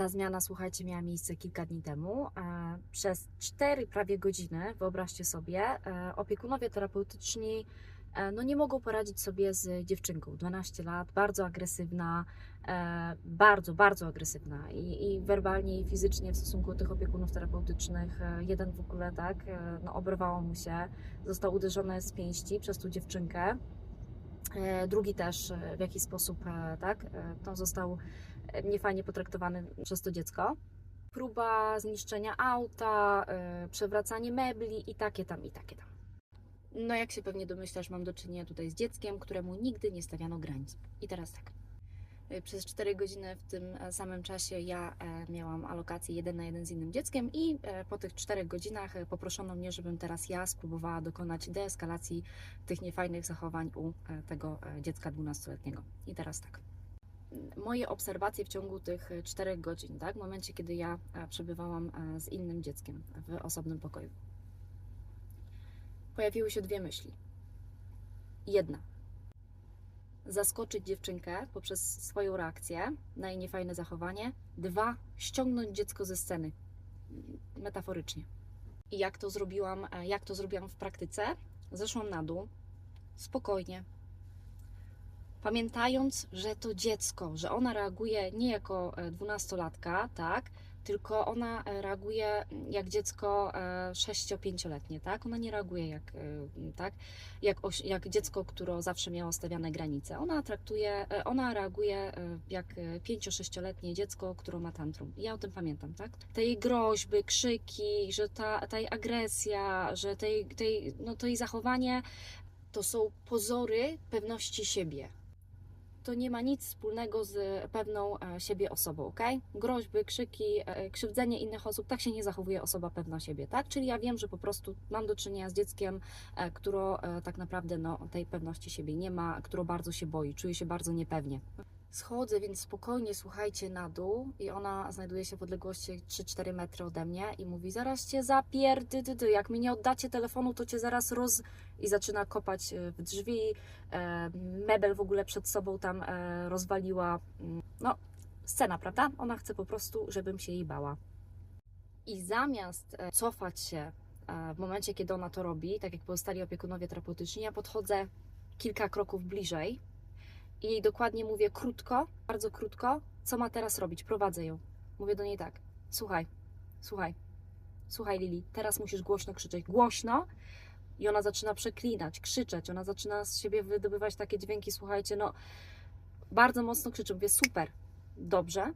Ta zmiana, słuchajcie, miała miejsce kilka dni temu. Przez 4 prawie godziny, wyobraźcie sobie, e, opiekunowie terapeutyczni e, no nie mogą poradzić sobie z dziewczynką. 12 lat, bardzo agresywna, e, bardzo, bardzo agresywna i, i werbalnie, i fizycznie w stosunku do tych opiekunów terapeutycznych. Jeden w ogóle, tak, no oberwało mu się, został uderzony z pięści przez tą dziewczynkę. E, Drugi też e, w jakiś sposób, e, tak, no został niefajnie potraktowany przez to dziecko. Próba zniszczenia auta, przewracanie mebli i takie tam, i takie tam. No jak się pewnie domyślasz, mam do czynienia tutaj z dzieckiem, któremu nigdy nie stawiano granic. I teraz tak. E, Przez 4 godziny w tym e, samym czasie ja e, miałam alokację jeden na jeden z innym dzieckiem i e, po tych 4 godzinach poproszono mnie, żebym teraz ja spróbowała dokonać deeskalacji tych niefajnych zachowań u tego dziecka 12-letniego. I teraz tak. Moje obserwacje w ciągu tych 4 godzin, tak, w momencie, kiedy ja przebywałam z innym dzieckiem w osobnym pokoju, pojawiły się dwie myśli. Jedna. Zaskoczyć dziewczynkę poprzez swoją reakcję na jej niefajne zachowanie. Dwa. Ściągnąć dziecko ze sceny. Metaforycznie. I jak to zrobiłam, e, jak to zrobiłam w praktyce? Zeszłam na dół, spokojnie, pamiętając, że to dziecko, że ona reaguje nie jako e, dwunastolatka, tak, tylko ona e, reaguje jak dziecko 6-5-letnie, tak? Ona nie reaguje jak, e, tak? jak, jak dziecko, które zawsze miało stawiane granice. Ona traktuje, e, ona reaguje e, jak 5-6-letnie dziecko, które ma tantrum. Ja o tym pamiętam, tak? Te jej groźby, krzyki, że ta, ta jej agresja, że tej, tej, no, to jej zachowanie to są pozory pewności siebie. To nie ma nic wspólnego z pewną e, siebie osobą, ok? Groźby, krzyki, e, krzywdzenie innych osób, tak się nie zachowuje osoba pewna siebie, tak? Czyli ja wiem, że po prostu mam do czynienia z dzieckiem, e, które tak naprawdę no, tej pewności siebie nie ma, które bardzo się boi, czuje się bardzo niepewnie. Schodzę więc spokojnie, słuchajcie, na dół i ona znajduje się w odległości 3-4 metry ode mnie i mówi, zaraz cię zapierdy, ty, ty. jak mi nie oddacie telefonu, to cię zaraz roz... I zaczyna kopać e, w drzwi, e, mebel w ogóle przed sobą tam e, rozwaliła. Mm, No, scena, prawda? Ona chce po prostu, żebym się jej bała. I zamiast cofać się w momencie, kiedy ona to robi, tak jak pozostali opiekunowie terapeutyczni, ja podchodzę kilka kroków bliżej i jej dokładnie mówię krótko, bardzo krótko, co ma teraz robić. Prowadzę ją. Mówię do niej tak: Słuchaj, słuchaj, słuchaj, Lili, teraz musisz głośno krzyczeć. Głośno. I ona zaczyna przeklinać, krzyczeć. Ona zaczyna z siebie wydobywać takie dźwięki. Słuchajcie, no bardzo mocno krzyczy. Mówię: Super, dobrze,